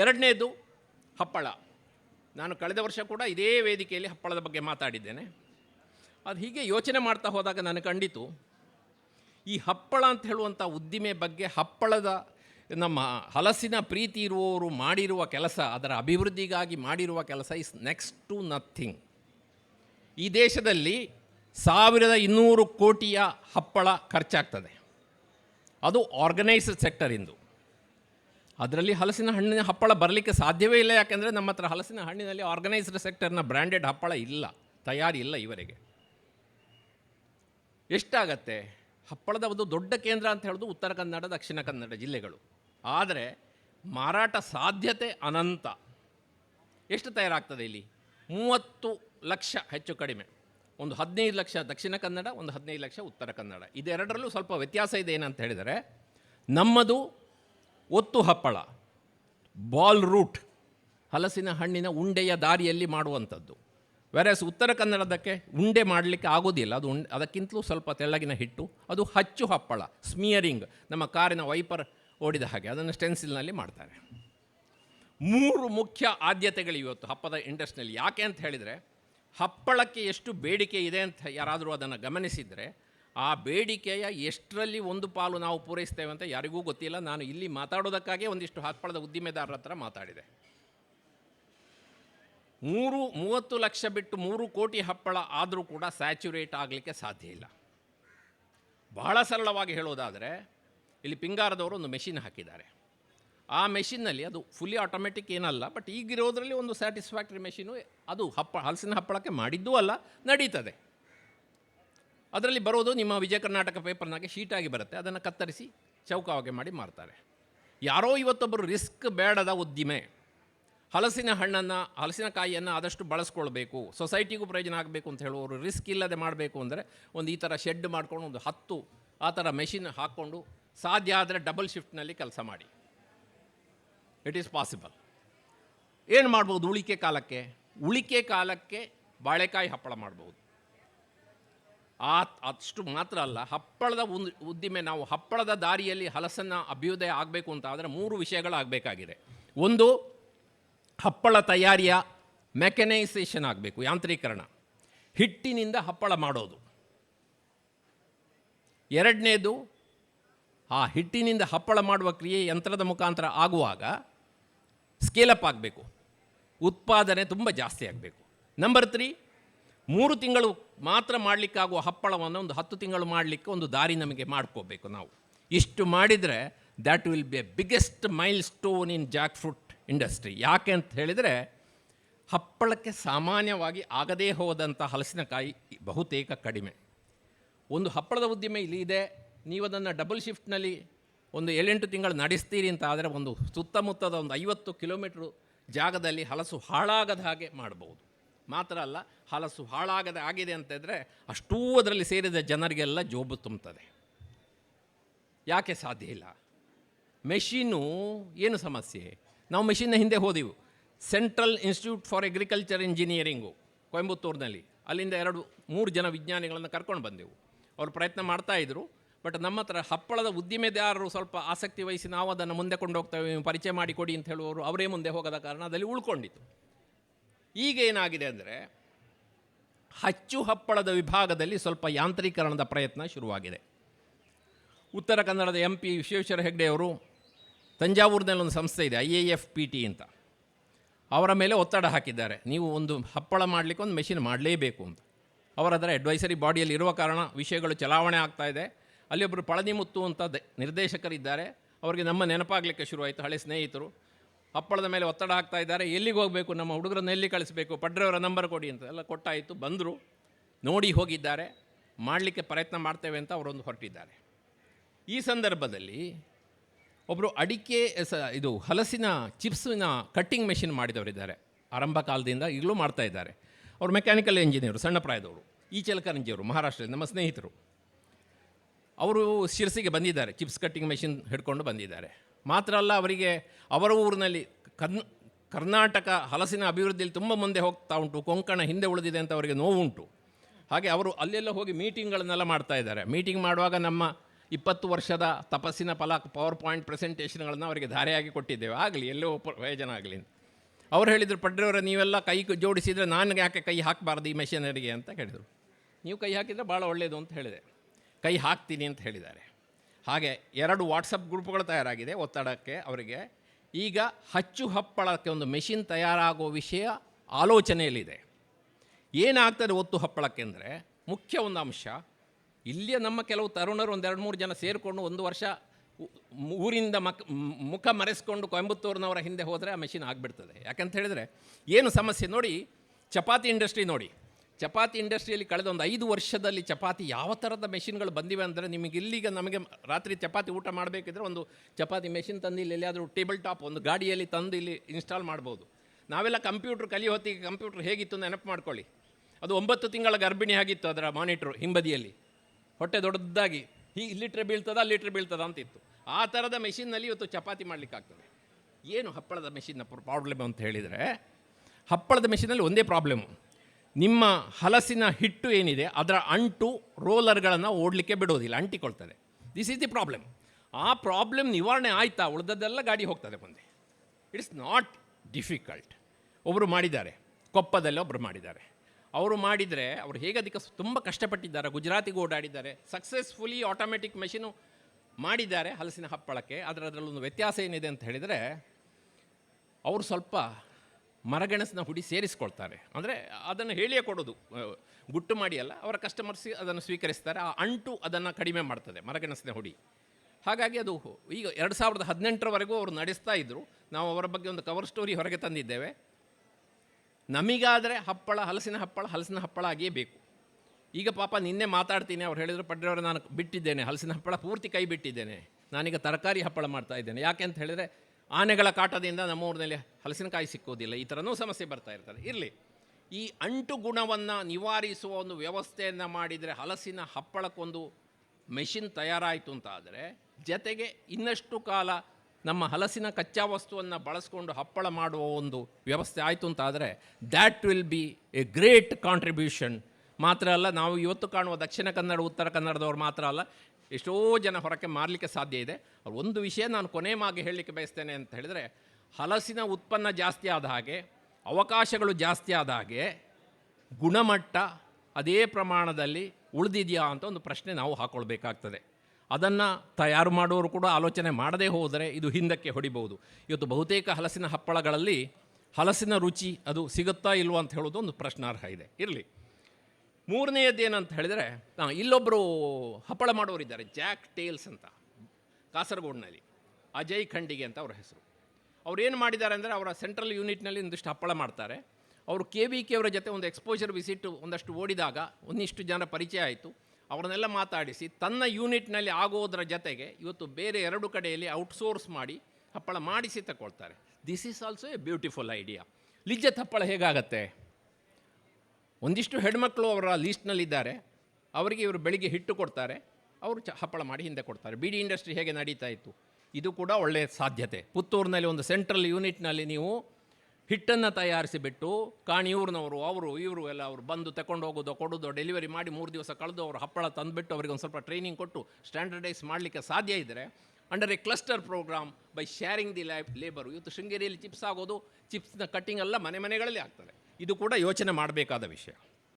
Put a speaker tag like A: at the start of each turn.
A: ಎರಡನೇದು ಹಪ್ಪಳ. ನಾನು ಕಳೆದ ವರ್ಷ ಕೂಡ ಇದೇ ವೇದಿಕೆಯಲ್ಲಿ ಹಪ್ಪಳದ ಬಗ್ಗೆ ಮಾತಾಡಿದ್ದೇನೆ. ಅದು ಹೀಗೆ ಯೋಚನೆ ಮಾಡ್ತಾ ಹೋದಾಗ ನನಗೆ ಕಂಡಿತು, ಈ ಹಪ್ಪಳ ಅಂತ ಹೇಳುವಂಥ ಉದ್ದಿಮೆ ಬಗ್ಗೆ ಹಪ್ಪಳದ ನಮ್ಮ ಹಲಸಿನ ಪ್ರೀತಿ ಇರುವವರು ಮಾಡಿರುವ ಕೆಲಸ, ಅದರ ಅಭಿವೃದ್ಧಿಗಾಗಿ ಮಾಡಿರುವ ಕೆಲಸ ಇಸ್ ನೆಕ್ಸ್ಟ್ ಟು ನಥಿಂಗ್ ಈ ದೇಶದಲ್ಲಿ ಸಾವಿರದ ಇನ್ನೂರು ಕೋಟಿಯ ಹಪ್ಪಳ ಖರ್ಚಾಗ್ತದೆ. ಅದು ಆರ್ಗನೈಸ್ಡ್ ಸೆಕ್ಟರಿಂದು ಅದರಲ್ಲಿ ಹಲಸಿನ ಹಣ್ಣಿನ ಹಪ್ಪಳ ಬರಲಿಕ್ಕೆ ಸಾಧ್ಯವೇ ಇಲ್ಲ. ಯಾಕೆಂದರೆ ನಮ್ಮ ಹತ್ರ ಹಲಸಿನ ಹಣ್ಣಿನಲ್ಲಿ ಆರ್ಗನೈಸ್ಡ್ ಸೆಕ್ಟರ್ನ ಬ್ರ್ಯಾಂಡೆಡ್ ಹಪ್ಪಳ ಇಲ್ಲ. ತಯಾರಿ ಇಲ್ಲ ಇವರಿಗೆ. ಎಷ್ಟಾಗತ್ತೆ? ಹಪ್ಪಳದ ಒಂದು ದೊಡ್ಡ ಕೇಂದ್ರ ಅಂತ ಹೇಳೋದು ಉತ್ತರ ಕನ್ನಡ, ದಕ್ಷಿಣ ಕನ್ನಡ ಜಿಲ್ಲೆಗಳು. ಆದರೆ ಮಾರಾಟ ಸಾಧ್ಯತೆ ಅನಂತ. ಎಷ್ಟು ತಯಾರಾಗ್ತದೆ ಇಲ್ಲಿ? ಮೂವತ್ತು ಲಕ್ಷ ಹೆಚ್ಚು ಕಡಿಮೆ. ಒಂದು ಹದಿನೈದು ಲಕ್ಷ ದಕ್ಷಿಣ ಕನ್ನಡ, ಒಂದು ಹದಿನೈದು ಲಕ್ಷ ಉತ್ತರ ಕನ್ನಡ. ಇದೆರಡರಲ್ಲೂ ಸ್ವಲ್ಪ ವ್ಯತ್ಯಾಸ ಇದೆ ಏನಂತ ಹೇಳಿದರೆ, ನಮ್ಮದು ಒತ್ತು ಹಪ್ಪಳ, ಬಾಲ್ ರೂಟ್, ಹಲಸಿನ ಹಣ್ಣಿನ ಉಂಡೆಯ ದಾರಿಯಲ್ಲಿ ಮಾಡುವಂಥದ್ದು. ವೆರಸ್ ಉತ್ತರ ಕನ್ನಡದಕ್ಕೆ ಉಂಡೆ ಮಾಡಲಿಕ್ಕೆ ಆಗೋದಿಲ್ಲ, ಅದು ಉಂಡೆ, ಅದಕ್ಕಿಂತಲೂ ಸ್ವಲ್ಪ ತೆಳ್ಳಗಿನ ಹಿಟ್ಟು, ಅದು ಹಚ್ಚು ಹಪ್ಪಳ ಸ್ಮಿಯರಿಂಗ್ ನಮ್ಮ ಕಾರಿನ ವೈಪರ್ ಓಡಿದ ಹಾಗೆ, ಅದನ್ನು ಸ್ಟೆನ್ಸಿಲ್ನಲ್ಲಿ ಮಾಡ್ತಾರೆ. ಮೂರು ಮುಖ್ಯ ಆದ್ಯತೆಗಳು ಇವತ್ತು ಹಪ್ಪದ ಇಂಡಸ್ಟ್ರಿಯಲ್ಲಿ. ಯಾಕೆ ಅಂತ ಹೇಳಿದರೆ, ಹಪ್ಪಳಕ್ಕೆ ಎಷ್ಟು ಬೇಡಿಕೆ ಇದೆ ಅಂತ ಯಾರಾದರೂ ಅದನ್ನು ಗಮನಿಸಿದರೆ ಆ ಬೇಡಿಕೆಯ ಎಷ್ಟರಲ್ಲಿ ಒಂದು ಪಾಲು ನಾವು ಪೂರೈಸ್ತೇವೆ ಅಂತ ಯಾರಿಗೂ ಗೊತ್ತಿಲ್ಲ. ನಾನು ಇಲ್ಲಿ ಮಾತಾಡೋದಕ್ಕಾಗೇ ಒಂದಿಷ್ಟು ಹಾತ್ಪಳದ ಉದ್ದಿಮೆದಾರರ ಹತ್ರ ಮಾತಾಡಿದೆ. ಮೂರು, ಮೂವತ್ತು ಲಕ್ಷ ಬಿಟ್ಟು ಮೂರು ಕೋಟಿ ಹಪ್ಪಳ ಆದರೂ ಕೂಡ ಸ್ಯಾಚುರೇಟ್ ಆಗಲಿಕ್ಕೆ ಸಾಧ್ಯ ಇಲ್ಲ. ಬಹಳ ಸರಳವಾಗಿ ಹೇಳೋದಾದರೆ, ಇಲ್ಲಿ ಪಿಂಗಾರದವರು ಒಂದು ಮೆಷಿನ್ ಹಾಕಿದ್ದಾರೆ. ಆ ಮೆಷಿನ್ನಲ್ಲಿ ಅದು ಫುಲ್ಲಿ ಆಟೋಮೆಟಿಕ್ ಏನಲ್ಲ ಬಟ್ ಈಗಿರೋದ್ರಲ್ಲಿ ಒಂದು ಸ್ಯಾಟಿಸ್ಫ್ಯಾಕ್ಟ್ರಿ ಮೆಷಿನು ಅದು ಹಪ್ಪ, ಹಲಸಿನ ಹಪ್ಪಳಕ್ಕೆ ಮಾಡಿದ್ದೂ ಅಲ್ಲ, ನಡೀತದೆ. ಅದರಲ್ಲಿ ಬರೋದು ನಿಮ್ಮ ವಿಜಯ ಕರ್ನಾಟಕ ಪೇಪರ್ನಾಗೆ ಶೀಟಾಗಿ ಬರುತ್ತೆ. ಅದನ್ನು ಕತ್ತರಿಸಿ ಚೌಕವಾಗಿ ಮಾಡಿ ಮಾರ್ತಾರೆ. ಯಾರೋ ಇವತ್ತೊಬ್ಬರು ರಿಸ್ಕ್ ಬೇಡದ ಉದ್ದಿಮೆ. ಹಲಸಿನ ಹಣ್ಣನ್ನು ಹಲಸಿನಕಾಯಿಯನ್ನು ಆದಷ್ಟು ಬಳಸ್ಕೊಳ್ಬೇಕು. ಸೊಸೈಟಿಗೂ ಪ್ರಯೋಜನ ಆಗಬೇಕು ಅಂತ ಹೇಳುವವರು ರಿಸ್ಕ್ ಇಲ್ಲದೆ ಮಾಡಬೇಕು ಅಂದರೆ ಒಂದು ಈ ಥರ ಶೆಡ್ ಮಾಡ್ಕೊಂಡು ಒಂದು ಹತ್ತು ಆ ಥರ ಮೆಷಿನ್ ಹಾಕ್ಕೊಂಡು ಸಾಧ್ಯ ಆದರೆ ಡಬಲ್ ಶಿಫ್ಟ್ನಲ್ಲಿ ಕೆಲಸ ಮಾಡಿ. ಇಟ್ ಈಸ್ ಪಾಸಿಬಲ್ ಏನು ಮಾಡ್ಬೋದು ಉಳಿಕೆ ಕಾಲಕ್ಕೆ? ಉಳಿಕೆ ಕಾಲಕ್ಕೆ ಬಾಳೆಕಾಯಿ ಹಪ್ಪಳ ಮಾಡ್ಬೋದು. ಆ ಅಷ್ಟು ಮಾತ್ರ ಅಲ್ಲ, ಹಪ್ಪಳದ ಉದ್ದಿಮೆ ನಾವು ಹಪ್ಪಳದ ದಾರಿಯಲ್ಲಿ ಹಲಸನ್ನು ಅಭ್ಯುದಯ ಆಗಬೇಕು ಅಂತ ಆದರೆ ಮೂರು ವಿಷಯಗಳಾಗಬೇಕಾಗಿದೆ ಒಂದು, ಹಪ್ಪಳ ತಯಾರಿಯ ಮೆಕನೈಸೇಷನ್ ಆಗಬೇಕು, ಯಾಂತ್ರೀಕರಣ. ಹಿಟ್ಟಿನಿಂದ ಹಪ್ಪಳ ಮಾಡೋದು. ಎರಡನೇದು, ಆ ಹಿಟ್ಟಿನಿಂದ ಹಪ್ಪಳ ಮಾಡುವ ಕ್ರಿಯೆ ಯಂತ್ರದ ಮುಖಾಂತರ ಆಗುವಾಗ ಸ್ಕೇಲಪ್ ಆಗಬೇಕು. ಉತ್ಪಾದನೆ ತುಂಬ ಜಾಸ್ತಿ ಆಗಬೇಕು. ನಂಬರ್ ತ್ರೀ ಮೂರು ತಿಂಗಳು ಮಾತ್ರ ಮಾಡಲಿಕ್ಕಾಗುವ ಹಪ್ಪಳವನ್ನು ಒಂದು ಹತ್ತು ತಿಂಗಳು ಮಾಡಲಿಕ್ಕೆ ಒಂದು ದಾರಿ ನಮಗೆ ಮಾಡ್ಕೋಬೇಕು ನಾವು. ಇಷ್ಟು ಮಾಡಿದರೆ that will be a biggest milestone in jackfruit industry ಯಾಕೆ ಅಂತ ಹೇಳಿದರೆ, ಹಪ್ಪಳಕ್ಕೆ ಸಾಮಾನ್ಯವಾಗಿ ಆಗದೇ ಹೋದಂಥ ಹಲಸಿನಕಾಯಿ ಬಹುತೇಕ ಕಡಿಮೆ. ಒಂದು ಹಪ್ಪಳದ ಉದ್ದಿಮೆ ಇಲ್ಲಿ ಇದೆ. ನೀವು ಅದನ್ನು ಡಬಲ್ ಶಿಫ್ಟ್ನಲ್ಲಿ ಒಂದು ಏಳೆಂಟು ತಿಂಗಳು ನಡೆಸ್ತೀರಿ ಅಂತ ಆದರೆ ಒಂದು ಸುತ್ತಮುತ್ತದ ಒಂದು ಐವತ್ತು ಕಿಲೋಮೀಟ್ರು ಜಾಗದಲ್ಲಿ ಹಲಸು ಹಾಳಾಗದ ಹಾಗೆ ಮಾಡ್ಬೋದು. ಮಾತ್ರ ಅಲ್ಲ, ಹಲಸು ಹಾಳಾಗದೆ ಆಗಿದೆ ಅಂತಿದ್ರೆ ಅಷ್ಟೂ ಅದರಲ್ಲಿ ಸೇರಿದ ಜನರಿಗೆಲ್ಲ ಜೋಬು ತುಂಬುತ್ತದೆ. ಯಾಕೆ ಸಾಧ್ಯ ಇಲ್ಲ? ಮೆಷಿನು ಏನು ಸಮಸ್ಯೆ? ನಾವು ಮೆಷಿನ್ನ ಹಿಂದೆ ಹೋದೆವು. Central institute for agriculture engineering ಕೊಯಂಬತ್ತೂರಿನಲ್ಲಿ. ಅಲ್ಲಿಂದ ಎರಡು, ಮೂರು ಜನ ವಿಜ್ಞಾನಿಗಳನ್ನು ಕರ್ಕೊಂಡು ಬಂದೆವು. ಅವರು ಪ್ರಯತ್ನ ಮಾಡ್ತಾಯಿದ್ರು ಬಟ್ ನಮ್ಮ ಹತ್ರ ಹಪ್ಪಳದ ಉದ್ದಿಮೆದಾರರು ಸ್ವಲ್ಪ ಆಸಕ್ತಿ ವಹಿಸಿ ನಾವು ಅದನ್ನು ಮುಂದೆ ಕೊಂಡು ಹೋಗ್ತೇವೆ ನೀವು ಪರಿಚಯ ಮಾಡಿಕೊಡಿ ಅಂತ ಹೇಳುವವರು ಅವರೇ ಮುಂದೆ ಹೋಗದ ಕಾರಣ ಅದರಲ್ಲಿ ಉಳ್ಕೊಂಡಿತ್ತು. ಈಗ ಏನಾಗಿದೆ ಅಂದರೆ ಹಚ್ಚು ಹಪ್ಪಳದ ವಿಭಾಗದಲ್ಲಿ ಸ್ವಲ್ಪ ಯಾಂತ್ರೀಕರಣದ ಪ್ರಯತ್ನ ಶುರುವಾಗಿದೆ. ಉತ್ತರ ಕನ್ನಡದ ಎಂ ಪಿ ವಿಶ್ವೇಶ್ವರ ಹೆಗ್ಡೆಯವರು ತಂಜಾವೂರಿನಲ್ಲಿ ಒಂದು ಸಂಸ್ಥೆ ಇದೆ, I A F P T ಅಂತ. ಅವರ ಮೇಲೆ ಒತ್ತಡ ಹಾಕಿದ್ದಾರೆ. ನೀವು ಒಂದು ಹಪ್ಪಳ ಮಾಡಲಿಕ್ಕೆ ಒಂದು ಮೆಷಿನ್ ಮಾಡಲೇಬೇಕು ಅಂತ. ಅವರದರ ಅಡ್ವೈಸರಿ ಬಾಡಿಯಲ್ಲಿ ಇರುವ ಕಾರಣ ವಿಷಯಗಳು ಚಲಾವಣೆ ಆಗ್ತಾ ಇದೆ. ಅಲ್ಲಿ ಒಬ್ಬರು ಪಳನಿಮುತ್ತು ಅಂತ ನಿರ್ದೇಶಕರಿದ್ದಾರೆ. ಅವರಿಗೆ ನಮ್ಮ ನೆನಪಾಗಲಿಕ್ಕೆ ಶುರುವಾಯಿತು. ಹಳೆ ಸ್ನೇಹಿತರು ಹಪ್ಪಳದ ಮೇಲೆ ಒತ್ತಡ ಆಗ್ತಾ ಇದ್ದಾರೆ. ಎಲ್ಲಿಗೆ ಹೋಗಬೇಕು? ನಮ್ಮ ಹುಡುಗರನ್ನ ಎಲ್ಲಿ ಕಳಿಸ್ಬೇಕು? ಪಡ್ರೆಯವರ ನಂಬರ್ ಕೊಡಿ ಅಂತ ಎಲ್ಲ ಕೊಟ್ಟಾಯಿತು, ಬಂದರು. ನೋಡಿ ಹೋಗಿದ್ದಾರೆ. ಮಾಡಲಿಕ್ಕೆ ಪ್ರಯತ್ನ ಮಾಡ್ತೇವೆ ಅಂತ ಅವರೊಂದು ಹೊರಟಿದ್ದಾರೆ. ಈ ಸಂದರ್ಭದಲ್ಲಿ ಒಬ್ಬರು ಅಡಿಕೆ, ಸ, ಇದು ಹಲಸಿನ ಚಿಪ್ಸಿನ ಕಟ್ಟಿಂಗ್ ಮೆಷಿನ್ ಮಾಡಿದವರಿದ್ದಾರೆ ಆರಂಭ ಕಾಲದಿಂದ ಈಗಲೂ ಮಾಡ್ತಾ ಇದ್ದಾರೆ. ಅವರು ಮೆಕ್ಯಾನಿಕಲ್ ಇಂಜಿನಿಯರು ಸಣ್ಣ ಪ್ರಾಯದವರು. ಈ ಚಲಕರಂಜಿಯವರು ಮಹಾರಾಷ್ಟ್ರದ ನಮ್ಮ ಸ್ನೇಹಿತರು. ಅವರು ಶಿರಸಿಗೆ ಬಂದಿದ್ದಾರೆ, ಚಿಪ್ಸ್ ಕಟ್ಟಿಂಗ್ ಮೆಷಿನ್ ಹಿಡ್ಕೊಂಡು ಬಂದಿದ್ದಾರೆ. ಮಾತ್ರ ಅಲ್ಲ, ಅವರಿಗೆ ಅವರ ಊರಿನಲ್ಲಿ ಕರ್ನ, ಕರ್ನಾಟಕ ಹಲಸಿನ ಅಭಿವೃದ್ಧಿಯಲ್ಲಿ ತುಂಬ ಮುಂದೆ ಹೋಗ್ತಾ ಉಂಟು. ಕೊಂಕಣ ಹಿಂದೆ ಉಳಿದಿದೆ ಅಂತ ಅವರಿಗೆ ನೋವುಂಟು. ಹಾಗೆ ಅವರು ಅಲ್ಲೆಲ್ಲ ಹೋಗಿ ಮೀಟಿಂಗ್ಗಳನ್ನೆಲ್ಲ ಮಾಡ್ತಾ ಇದ್ದಾರೆ. ಮೀಟಿಂಗ್ ಮಾಡುವಾಗ ನಮ್ಮ ಇಪ್ಪತ್ತು ವರ್ಷದ ತಪಸ್ಸಿನ ಫಲ, ಪವರ್ ಪಾಯಿಂಟ್ ಪ್ರೆಸೆಂಟೇಷನ್ಗಳನ್ನು ಅವರಿಗೆ ಧಾರೆಯಾಗಿ ಕೊಟ್ಟಿದ್ದೇವೆ. ಆಗಲಿ, ಎಲ್ಲೋ ಪ್ರಯೋಜನ ಆಗಲಿ ಅವರು ಹೇಳಿದರು ಪಡ್ರೆಯವರ ನೀವೆಲ್ಲ ಕೈ ಜೋಡಿಸಿದರೆ ನಾನು ಯಾಕೆ ಕೈ ಹಾಕಬಾರ್ದು ಈ ಮೆಷಿನರಿಗೆ? ಅಂತ ಹೇಳಿದರು ನೀವು ಕೈ ಹಾಕಿದರೆ ಭಾಳ ಒಳ್ಳೆಯದು ಅಂತ ಹೇಳಿದೆ. ಕೈ ಹಾಕ್ತೀನಿ ಅಂತ ಹೇಳಿದ್ದಾರೆ. ಹಾಗೆ ಎರಡು ವಾಟ್ಸಪ್ ಗ್ರೂಪ್ಗಳು ತಯಾರಾಗಿದೆ ಒತ್ತಡಕ್ಕೆ ಅವರಿಗೆ. ಈಗ ಹಚ್ಚು ಹಪ್ಪಳಕ್ಕೆ ಒಂದು ಮೆಷಿನ್ ತಯಾರಾಗುವ ವಿಷಯ ಆಲೋಚನೆಯಲ್ಲಿದೆ. ಏನಾಗ್ತದೆ ಒತ್ತು ಹಪ್ಪಳಕ್ಕೆ ಅಂದರೆ ಮುಖ್ಯ ಒಂದು ಅಂಶ, ಇಲ್ಲಿಯ ನಮ್ಮ ಕೆಲವು ತರುಣರು ಒಂದು ಎರಡು ಮೂರು ಜನ ಸೇರಿಕೊಂಡು ಒಂದು ವರ್ಷ ಊರಿಂದ ಮಕ್, ಮುಖ ಮರೆಸ್ಕೊಂಡು ಕೊಯಂಬತ್ತೂರಿನವರ ಹಿಂದೆ ಹೋದರೆ ಆ ಮೆಷಿನ್ ಆಗಿಬಿಡ್ತದೆ. ಯಾಕಂತ ಹೇಳಿದರೆ ಏನು ಸಮಸ್ಯೆ ನೋಡಿ, ಚಪಾತಿ ಇಂಡಸ್ಟ್ರಿ ನೋಡಿ. ಚಪಾತಿ ಇಂಡಸ್ಟ್ರಿಯಲ್ಲಿ ಕಳೆದ ಒಂದು ಐದು ವರ್ಷದಲ್ಲಿ ಚಪಾತಿ ಯಾವ ಥರದ ಮೆಷಿನ್ಗಳು ಬಂದಿವೆ ಅಂದರೆ ನಿಮಗೆ ಇಲ್ಲಿಗೆ ನಮಗೆ ರಾತ್ರಿ ಚಪಾತಿ ಊಟ ಮಾಡಬೇಕಿದ್ರೆ ಒಂದು ಚಪಾತಿ ಮೆಷಿನ್ ತಂದು ಇಲ್ಲಿ ಎಲ್ಲಿಯಾದರೂ ಟೇಬಲ್ ಟಾಪ್ ಒಂದು ಗಾಡಿಯಲ್ಲಿ ತಂದು ಇಲ್ಲಿ ಇನ್ಸ್ಟಾಲ್ ಮಾಡ್ಬೋದು. ನಾವೆಲ್ಲ ಕಂಪ್ಯೂಟ್ರ್ ಕಲಿಯೋ ಹೊತ್ತಿಗೆ ಕಂಪ್ಯೂಟ್ರ್ ಹೇಗಿತ್ತು ನೆನಪು ಮಾಡ್ಕೊಳ್ಳಿ. ಅದು ಒಂಬತ್ತು ತಿಂಗಳ ಗರ್ಭಿಣಿ ಆಗಿತ್ತು ಅದರ ಮಾನಿಟ್ರು ಹಿಂಬದಿಯಲ್ಲಿ. ಹೊಟ್ಟೆ ದೊಡ್ಡದಾಗಿ. ಈ ಲೀಟ್ರ್ ಬೀಳ್ತದ ಲೀಟ್ರ್ ಬೀಳ್ತದ ಅಂತಿತ್ತು. ಆ ಥರದ ಮೆಷಿನ್ನಲ್ಲಿ ಇವತ್ತು ಚಪಾತಿ ಮಾಡಲಿಕ್ಕಾಗ್ತದೆ. ಏನು ಹಪ್ಪಳದ ಮೆಷಿನ್ನ ಪ್ರಾಬ್ಲಮ್ ಅಂತ ಹೇಳಿದರೆ, ಹಪ್ಪಳದ ಮೆಷಿನಲ್ಲಿ ಒಂದೇ ಪ್ರಾಬ್ಲಮ್ಮು ನಿಮ್ಮ ಹಲಸಿನ ಹಿಟ್ಟು ಏನಿದೆ, ಅದರ ಅಂಟು ರೋಲರ್ಗಳನ್ನು ಓಡಲಿಕ್ಕೆ ಬಿಡೋದಿಲ್ಲ, ಅಂಟಿಕೊಳ್ತದೆ. ದಿಸ್ ಈಸ್ ದಿ ಪ್ರಾಬ್ಲಮ್ ಆ ಪ್ರಾಬ್ಲಮ್ ನಿವಾರಣೆ ಆಯ್ತಾ, ಉಳಿದದ್ದೆಲ್ಲ ಗಾಡಿ ಹೋಗ್ತದೆ ಮುಂದೆ. ಇಟ್ಸ್ ನಾಟ್ ಡಿಫಿಕಲ್ಟ್ ಒಬ್ಬರು ಮಾಡಿದ್ದಾರೆ, ಕೊಪ್ಪದಲ್ಲಿ ಒಬ್ಬರು ಮಾಡಿದ್ದಾರೆ. ಅವರು ಮಾಡಿದರೆ, ಅವರು ಹೇಗೆ ಅದಕ್ಕೆ ತುಂಬ ಕಷ್ಟಪಟ್ಟಿದ್ದಾರೆ, ಗುಜರಾತಿಗೆ ಓಡಾಡಿದ್ದಾರೆ ಸಕ್ಸಸ್ಫುಲಿ ಆಟೋಮೆಟಿಕ್ ಮೆಷಿನು ಮಾಡಿದ್ದಾರೆ ಹಲಸಿನ ಹಪ್ಪಳಕ್ಕೆ, ಆದರೆ ಅದರಲ್ಲೊಂದು ವ್ಯತ್ಯಾಸ ಏನಿದೆ ಅಂತ ಹೇಳಿದರೆ, ಅವರು ಸ್ವಲ್ಪ ಮರಗೆಣಸಿನ ಹುಡಿ ಸೇರಿಸ್ಕೊಳ್ತಾರೆ. ಅಂದರೆ ಅದನ್ನು ಹೇಳಿಯೇ ಕೊಡೋದು. ಗುಟ್ಟು ಮಾಡಿ ಅಲ್ಲ, ಅವರ ಕಸ್ಟಮರ್ಸ್ ಅದನ್ನು ಸ್ವೀಕರಿಸ್ತಾರೆ. ಆ ಅಂಟು ಅದನ್ನು ಕಡಿಮೆ ಮಾಡ್ತದೆ, ಮರಗೆಣಸಿನ ಹುಡಿ. ಹಾಗಾಗಿ ಅದು ಈಗ ಎರಡು ಸಾವಿರದ ಹದಿನೆಂಟರವರೆಗೂ ಅವರು ನಡೆಸ್ತಾ ಇದ್ದರು ನಾವು ಅವರ ಬಗ್ಗೆ ಒಂದು ಕವರ್ ಸ್ಟೋರಿ ಹೊರಗೆ ತಂದಿದ್ದೇವೆ. ನಮಗಾದರೆ ಹಪ್ಪಳ, ಹಲಸಿನ ಹಪ್ಪಳ ಹಲಸಿನ ಹಪ್ಪಳ ಆಗಿಯೇ ಬೇಕು. ಈಗ ಪಾಪ ನಿನ್ನೆ ಮಾತಾಡ್ತೀನಿ, ಅವ್ರು ಹೇಳಿದ್ರು ಪಡ್ರೆಯವರು ನಾನು ಬಿಟ್ಟಿದ್ದೇನೆ, ಹಲಸಿನ ಹಪ್ಪಳ ಪೂರ್ತಿ ಕೈ ಬಿಟ್ಟಿದ್ದೇನೆ. ನಾನೀಗ ತರಕಾರಿ ಹಪ್ಪಳ ಮಾಡ್ತಾ ಇದ್ದೇನೆ. ಯಾಕೆ ಅಂತ ಹೇಳಿದರೆ ಆನೆಗಳ ಕಾಟದಿಂದ ನಮ್ಮ ಊರಿನಲ್ಲಿ ಹಲಸಿನಕಾಯಿ ಸಿಕ್ಕೋದಿಲ್ಲ. ಈ ಥರನೂ ಸಮಸ್ಯೆ ಬರ್ತಾ ಇರ್ತದೆ. ಇರಲಿ. ಈ ಅಂಟು ಗುಣವನ್ನು ನಿವಾರಿಸುವ ಒಂದು ವ್ಯವಸ್ಥೆಯನ್ನು ಮಾಡಿದರೆ ಹಲಸಿನ ಹಪ್ಪಳಕ್ಕೊಂದು ಮೆಷಿನ್ ತಯಾರಾಯಿತು ಅಂತ ಆದರೆ ಜತೆಗೆ ಇನ್ನಷ್ಟು ಕಾಲ ನಮ್ಮ ಹಲಸಿನ ಕಚ್ಚಾ ವಸ್ತುವನ್ನು ಬಳಸ್ಕೊಂಡು ಹಪ್ಪಳ ಮಾಡುವ ಒಂದು ವ್ಯವಸ್ಥೆ ಆಯಿತು ಅಂತ ಆದರೆ that will be a great contribution ಮಾತ್ರ ಅಲ್ಲ, ನಾವು ಇವತ್ತು ಕಾಣುವ ದಕ್ಷಿಣ ಕನ್ನಡ, ಉತ್ತರ ಕನ್ನಡದವ್ರು ಮಾತ್ರ ಅಲ್ಲ, ಎಷ್ಟೋ ಜನ ಹೊರಕ್ಕೆ ಮಾರಲಿಕ್ಕೆ ಸಾಧ್ಯ ಇದೆ. ಒಂದು ವಿಷಯ ನಾನು ಕೊನೆ ಮಾಗಿ ಹೇಳಲಿಕ್ಕೆ ಬಯಸ್ತೇನೆ ಅಂತ ಹೇಳಿದರೆ, ಹಲಸಿನ ಉತ್ಪನ್ನ ಜಾಸ್ತಿ ಆದ ಹಾಗೆ, ಅವಕಾಶಗಳು ಜಾಸ್ತಿ ಆದ ಹಾಗೆ, ಗುಣಮಟ್ಟ ಅದೇ ಪ್ರಮಾಣದಲ್ಲಿ ಉಳಿದಿದೆಯಾ ಅಂತ ಒಂದು ಪ್ರಶ್ನೆ ನಾವು ಹಾಕ್ಕೊಳ್ಬೇಕಾಗ್ತದೆ ಅದನ್ನು ತಯಾರು ಮಾಡೋರು ಕೂಡ ಆಲೋಚನೆ ಮಾಡದೇ ಹೋದರೆ ಇದು ಹಿಂದಕ್ಕೆ ಹೊಡಿಬಹುದು. ಇವತ್ತು ಬಹುತೇಕ ಹಲಸಿನ ಹಪ್ಪಳಗಳಲ್ಲಿ ಹಲಸಿನ ರುಚಿ ಅದು ಸಿಗುತ್ತಾ ಇಲ್ವಾ ಅಂತ ಹೇಳೋದು ಒಂದು ಪ್ರಶ್ನಾರ್ಹ ಇದೆ. ಇರಲಿ. ಮೂರನೆಯದ್ದೇನಂತ ಹೇಳಿದರೆ ಇಲ್ಲೊಬ್ಬರು ಹಪ್ಪಳ ಮಾಡೋರಿದ್ದಾರೆ, ಜಾಕ್ ಟೇಲ್ಸ್ ಅಂತ, ಕಾಸರಗೋಡಿನಲ್ಲಿ, ಅಜಯ್ ಖಂಡಿಗೆ ಅಂತ ಅವರ ಹೆಸರು. ಅವ್ರು ಏನು ಮಾಡಿದ್ದಾರೆ ಅಂದರೆ, ಅವರ ಸೆಂಟ್ರಲ್ ಯೂನಿಟ್ನಲ್ಲಿ ಒಂದಿಷ್ಟು ಹಪ್ಪಳ ಮಾಡ್ತಾರೆ. ಅವರು ಕೆ ವಿ ಕೆ ಅವರ ಜೊತೆ ಒಂದು ಎಕ್ಸ್ಪೋಜರ್ ವಿಸಿಟ್ ಒಂದಷ್ಟು ಓಡಿದಾಗ, ಒಂದಿಷ್ಟು ಜನ ಪರಿಚಯ ಆಯಿತು. ಅವರನ್ನೆಲ್ಲ ಮಾತಾಡಿಸಿ, ತನ್ನ ಯೂನಿಟ್ನಲ್ಲಿ ಆಗೋದರ ಜೊತೆಗೆ ಇವತ್ತು ಬೇರೆ ಎರಡು ಕಡೆಯಲ್ಲಿ ಔಟ್ಸೋರ್ಸ್ ಮಾಡಿ ಹಪ್ಪಳ ಮಾಡಿಸಿ ತಗೊಳ್ತಾರೆ this is also a beautiful idea Lijjat ಹಪ್ಪಳ ಹೇಗಾಗತ್ತೆ? ಒಂದಿಷ್ಟು ಹೆಣ್ಮಕ್ಳು ಅವರ ಲೀಸ್ಟ್ನಲ್ಲಿದ್ದಾರೆ. ಅವರಿಗೆ ಇವರು ಬೆಳಿಗ್ಗೆ ಹಿಟ್ಟು ಕೊಡ್ತಾರೆ. ಅವರು ಚ ಹಪ್ಪಳ ಮಾಡಿ ಹಿಂದೆ ಕೊಡ್ತಾರೆ. ಬಿ ಡಿ ಇಂಡಸ್ಟ್ರಿ ಹೇಗೆ ನಡೀತಾ ಇತ್ತು? ಇದು ಕೂಡ ಒಳ್ಳೆಯ ಸಾಧ್ಯತೆ. ಪುತ್ತೂರಿನಲ್ಲಿ ಒಂದು ಸೆಂಟ್ರಲ್ ಯೂನಿಟ್ನಲ್ಲಿ ನೀವು ಹಿಟ್ಟನ್ನು ತಯಾರಿಸಿ ಬಿಟ್ಟು ಕಾಣಿಯೂರಿನವರು, ಅವರು, ಇವರು ಎಲ್ಲ ಅವರು ಬಂದು ತಗೊಂಡು ಹೋಗೋದು ಕೊಡೋದು, ಡೆಲಿವರಿ ಮಾಡಿ ಮೂರು ದಿವಸ ಕಳೆದು ಅವರು ಹಪ್ಪಳ ತಂದುಬಿಟ್ಟು ಅವರಿಗೆ ಒಂದು ಸ್ವಲ್ಪ ಟ್ರೈನಿಂಗ್ ಕೊಟ್ಟು ಸ್ಟ್ಯಾಂಡರ್ಡೈಸ್ ಮಾಡಲಿಕ್ಕೆ ಸಾಧ್ಯ ಇದ್ದರೆ under a cluster programme by sharing the life labour ಇವತ್ತು ಶೃಂಗೇರಿಯಲ್ಲಿ ಚಿಪ್ಸ್ ಆಗೋದು, ಚಿಪ್ಸ್ನ ಕಟ್ಟಿಂಗ್ ಎಲ್ಲ ಮನೆ ಮನೆಗಳಲ್ಲಿ ಆಗ್ತದೆ. ಇದು ಕೂಡ ಯೋಚನೆ ಮಾಡಬೇಕಾದ ವಿಷಯ.